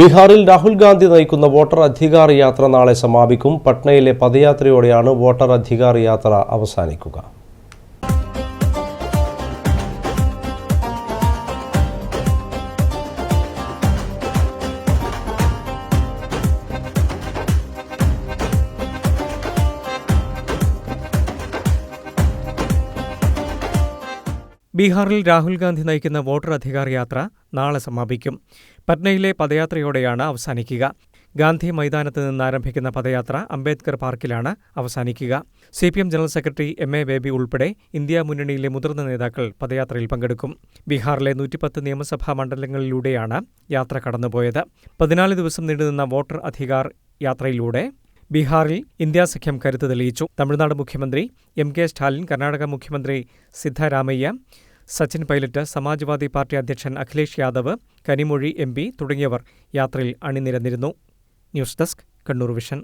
ബീഹാറിൽ രാഹുൽ ഗാന്ധി നയിക്കുന്ന വോട്ടർ അധികാർ യാത്ര നാളെ സമാപിക്കും. പട്നയിലെ പദയാത്രയോടെയാണ് വോട്ടർ അധികാർ യാത്ര അവസാനിക്കുക. ബീഹാറിൽ രാഹുൽ ഗാന്ധി നയിക്കുന്ന വോട്ടർ അധികാർ യാത്ര നാളെ സമാപിക്കും. പട്നയിലെ പദയാത്രയോടെയാണ് അവസാനിക്കുക. ഗാന്ധി മൈതാനത്ത് നിന്ന് ആരംഭിക്കുന്ന പദയാത്ര അംബേദ്കർ പാർക്കിലാണ് അവസാനിക്കുക. C P M general secretary M A Baby ഉൾപ്പെടെ ഇന്ത്യ മുന്നണിയിലെ മുതിർന്ന നേതാക്കൾ പദയാത്രയിൽ പങ്കെടുക്കും. ബീഹാറിലെ നൂറ്റിപ്പത്ത് നിയമസഭാ മണ്ഡലങ്ങളിലൂടെയാണ് യാത്ര കടന്നുപോയത്. പതിനാല് ദിവസം നീണ്ടുനിന്ന വോട്ടർ അധികാർ യാത്രയിലൂടെ ബീഹാറിൽ ഇന്ത്യാ സഖ്യം കരുത്ത് തെളിയിച്ചു. തമിഴ്നാട് മുഖ്യമന്ത്രി എം കെ സ്റ്റാലിൻ കർണാടക മുഖ്യമന്ത്രി സിദ്ധരാമയ്യ സച്ചിൻ പൈലറ്റ് സമാജ്വാദി പാർട്ടി അധ്യക്ഷൻ അഖിലേഷ് യാദവ് കനിമൊഴി എം തുടങ്ങിയവർ യാത്രയിൽ അണിനിരന്നിരുന്നു. News desk Kannur vision.